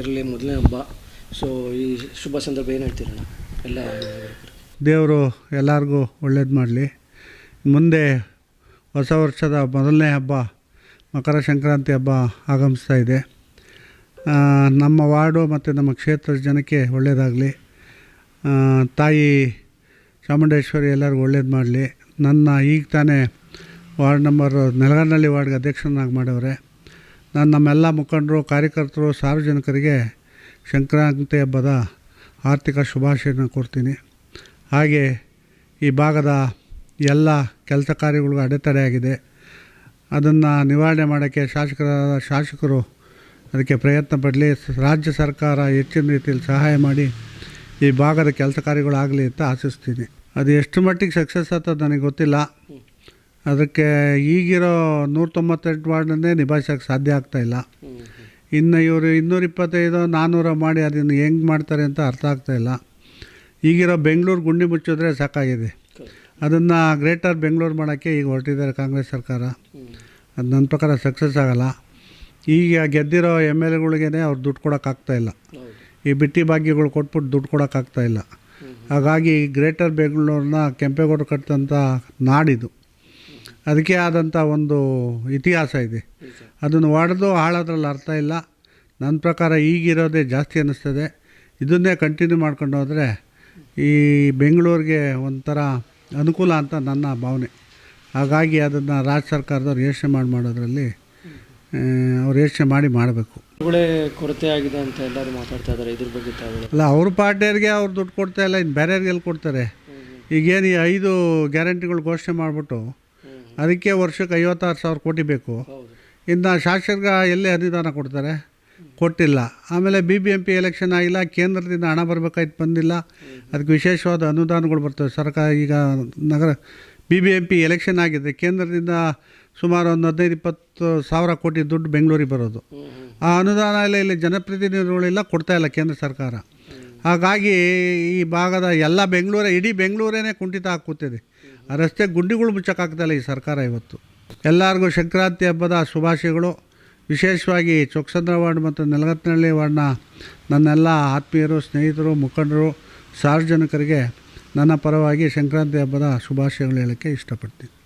ಮೊದಲನೇ ಹಬ್ಬ. ಸೊ ಈ ಶುಭ ಸಂದರ್ಭ ಏನು ಹೇಳ್ತೀರಣ್ಣ? ಎಲ್ಲ ದೇವರು ಎಲ್ಲರಿಗೂ ಒಳ್ಳೇದು ಮಾಡಲಿ. ಮುಂದೆ ಹೊಸ ವರ್ಷದ ಮೊದಲನೇ ಹಬ್ಬ, ಮಕರ ಸಂಕ್ರಾಂತಿ ಹಬ್ಬ ಆಗಮಿಸ್ತಾ ಇದೆ. ನಮ್ಮ ವಾರ್ಡು ಮತ್ತು ನಮ್ಮ ಕ್ಷೇತ್ರದ ಜನಕ್ಕೆ ಒಳ್ಳೆಯದಾಗಲಿ ತಾಯಿ ಚಾಮುಂಡೇಶ್ವರಿ ಎಲ್ಲರಿಗೂ ಒಳ್ಳೇದು ಮಾಡಲಿ. ನನ್ನ ಈಗ ತಾನೇ ವಾರ್ಡ್ ನಂಬರ್, ನೆಲಗನಹಳ್ಳಿ ವಾರ್ಡ್ಗೆ ಅಧ್ಯಕ್ಷನಾಗಿ ಮಾಡವ್ರೆ. ನಾನು ನಮ್ಮೆಲ್ಲ ಮುಖಂಡರು, ಕಾರ್ಯಕರ್ತರು, ಸಾರ್ವಜನಿಕರಿಗೆ ಸಂಕ್ರಾಂತಿ ಹಬ್ಬದ ಆರ್ಥಿಕ ಶುಭಾಶಯನ ಕೊಡ್ತೀನಿ ಹಾಗೆ ಈ ಭಾಗದ ಎಲ್ಲ ಕೆಲಸ ಕಾರ್ಯಗಳಿಗೂ ಅಡೆತಡೆಯಾಗಿದೆ. ಅದನ್ನು ನಿವಾರಣೆ ಮಾಡೋಕ್ಕೆ ಶಾಸಕರಾದ ಶಾಸಕರು ಅದಕ್ಕೆ ಪ್ರಯತ್ನ ಪಡಲಿ. ರಾಜ್ಯ ಸರ್ಕಾರ ಹೆಚ್ಚಿನ ರೀತಿಯಲ್ಲಿ ಸಹಾಯ ಮಾಡಿ ಈ ಭಾಗದ ಕೆಲಸ ಕಾರ್ಯಗಳಾಗಲಿ ಅಂತ ಆಶಿಸ್ತೀನಿ. ಅದು ಎಷ್ಟು ಮಟ್ಟಿಗೆ ಸಕ್ಸಸ್ ಆಗ್ತದೆ ನನಗೆ ಗೊತ್ತಿಲ್ಲ. ಅದಕ್ಕೆ ಈಗಿರೋ ನೂರ ತೊಂಬತ್ತೆಂಟು ವಾರ್ಡನ್ನೇ ನಿಭಾಯಿಸೋಕ್ಕೆ ಸಾಧ್ಯ ಆಗ್ತಾಯಿಲ್ಲ ಇನ್ನು ಇವರು ಇನ್ನೂರ ಇಪ್ಪತ್ತೈದು ನಾನ್ನೂರ ಮಾಡಿ ಅದನ್ನು ಹೆಂಗೆ ಮಾಡ್ತಾರೆ ಅಂತ ಅರ್ಥ ಆಗ್ತಾಯಿಲ್ಲ ಈಗಿರೋ ಬೆಂಗಳೂರು ಗುಂಡಿ ಮುಚ್ಚಿದ್ರೆ ಸಾಕಾಗಿದೆ. ಅದನ್ನು ಗ್ರೇಟರ್ ಬೆಂಗಳೂರು ಮಾಡೋಕ್ಕೆ ಈಗ ಹೊರಟಿದ್ದಾರೆ ಕಾಂಗ್ರೆಸ್ ಸರ್ಕಾರ. ಅದು ನನ್ನ ಪ್ರಕಾರ ಸಕ್ಸಸ್ ಆಗಲ್ಲ. ಈಗ ಗೆದ್ದಿರೋ ಎಂ ಎಲ್ ಎಗಳಿಗೇ ಅವ್ರು ದುಡ್ಡು ಕೊಡೋಕ್ಕಾಗ್ತಾಯಿಲ್ಲ ಈ ಬಿಟ್ಟಿ ಭಾಗ್ಯಗಳು ಕೊಟ್ಬಿಟ್ಟು ದುಡ್ಡು ಕೊಡೋಕ್ಕಾಗ್ತಾಯಿಲ್ಲ ಹಾಗಾಗಿ ಗ್ರೇಟರ್ ಬೆಂಗಳೂರನ್ನ ಕೆಂಪೇಗೌಡರು ಕಟ್ಟಿದಂಥ ನಾಡಿದು. ಅದಕ್ಕೆ ಆದಂಥ ಒಂದು ಇತಿಹಾಸ ಇದೆ. ಅದನ್ನು ಒಡೆದು ಹಾಳೋದ್ರಲ್ಲಿ ಅರ್ಥ ಇಲ್ಲ. ನನ್ನ ಪ್ರಕಾರ ಈಗಿರೋದೇ ಜಾಸ್ತಿ ಅನ್ನಿಸ್ತದೆ. ಇದನ್ನೇ ಕಂಟಿನ್ಯೂ ಮಾಡ್ಕೊಂಡು ಹೋದರೆ ಈ ಬೆಂಗಳೂರಿಗೆ ಒಂಥರ ಅನುಕೂಲ ಅಂತ ನನ್ನ ಭಾವನೆ. ಹಾಗಾಗಿ ಅದನ್ನು ರಾಜ್ಯ ಸರ್ಕಾರದವ್ರು ಯೋಚನೆ ಮಾಡಿ ಮಾಡೋದ್ರಲ್ಲಿ ಅವ್ರು ಯೋಚನೆ ಮಾಡಿ ಮಾಡಬೇಕು. ಕೊರತೆ ಆಗಿದೆ ಅಂತ ಎಲ್ಲರೂ ಮಾತಾಡ್ತಾ ಇದ್ದಾರೆ. ಇದ್ರ ಬಗ್ಗೆ ಅಲ್ಲ ಅವ್ರ ಪಾರ್ಟಿಯವ್ರಿಗೆ ಅವ್ರು ದುಡ್ಡು ಕೊಡ್ತಾ ಇಲ್ಲ ಇನ್ನು ಬೇರೆಯವ್ರಿಗೆ ಎಲ್ಲಿ ಕೊಡ್ತಾರೆ ಈಗೇನು ಈ ಐದು ಗ್ಯಾರಂಟಿಗಳು ಘೋಷಣೆ ಮಾಡಿಬಿಟ್ಟು ಅದಕ್ಕೆ ವರ್ಷಕ್ಕೆ ಐವತ್ತಾರು ಸಾವಿರ ಕೋಟಿ ಬೇಕು. ಇನ್ನು ಶಾಸಕರಿಗೆ ಎಲ್ಲಿ ಅನುದಾನ ಕೊಡ್ತಾರೆ? ಕೊಟ್ಟಿಲ್ಲ. ಆಮೇಲೆ B B M P election ಆಗಿಲ್ಲ ಕೇಂದ್ರದಿಂದ ಹಣ ಬರಬೇಕಾಯ್ತು ಬಂದಿಲ್ಲ. ಅದಕ್ಕೆ ವಿಶೇಷವಾದ ಅನುದಾನಗಳು ಬರ್ತವೆ. ಸರ್ಕಾರ ಈಗ ನಗರ B B M P election ಆಗಿದೆ. ಕೇಂದ್ರದಿಂದ ಸುಮಾರು ಒಂದು ಹದಿನೈದು ಇಪ್ಪತ್ತು ಸಾವಿರ ಕೋಟಿ ದುಡ್ಡು ಬೆಂಗಳೂರಿಗೆ ಬರೋದು. ಆ ಅನುದಾನ ಎಲ್ಲ ಇಲ್ಲಿ ಜನಪ್ರತಿನಿಧಿಗಳೆಲ್ಲ ಕೊಡ್ತಾ ಇಲ್ಲ ಕೇಂದ್ರ ಸರ್ಕಾರ. ಹಾಗಾಗಿ ಈ ಭಾಗದ ಎಲ್ಲ ಬೆಂಗಳೂರೇ ಇಡೀ ಬೆಂಗಳೂರೇನೇ ಕುಂಠಿತ ಹಾಕುತ್ತಿದೆ ಆ ರಸ್ತೆ ಗುಂಡಿಗಳು ಮುಚ್ಚೋಕ್ಕಾಗ್ತಾಯಿಲ್ಲ ಈ ಸರ್ಕಾರ ಇವತ್ತು. ಎಲ್ಲರಿಗೂ ಸಂಕ್ರಾಂತಿ ಹಬ್ಬದ ಶುಭಾಶಯಗಳು. ವಿಶೇಷವಾಗಿ ಚೊಕ್ಸಂದ್ರ ವಾರ್ಡ್ ಮತ್ತು ನೆಲಗತ್ತನಹಳ್ಳಿ ವಾರ್ಡ್ನ ನನ್ನೆಲ್ಲ ಆತ್ಮೀಯರು, ಸ್ನೇಹಿತರು, ಮುಖಂಡರು, ಸಾರ್ವಜನಿಕರಿಗೆ ನನ್ನ ಪರವಾಗಿ ಸಂಕ್ರಾಂತಿ ಹಬ್ಬದ ಶುಭಾಶಯಗಳು ಹೇಳೋಕ್ಕೆ ಇಷ್ಟಪಡ್ತೀನಿ.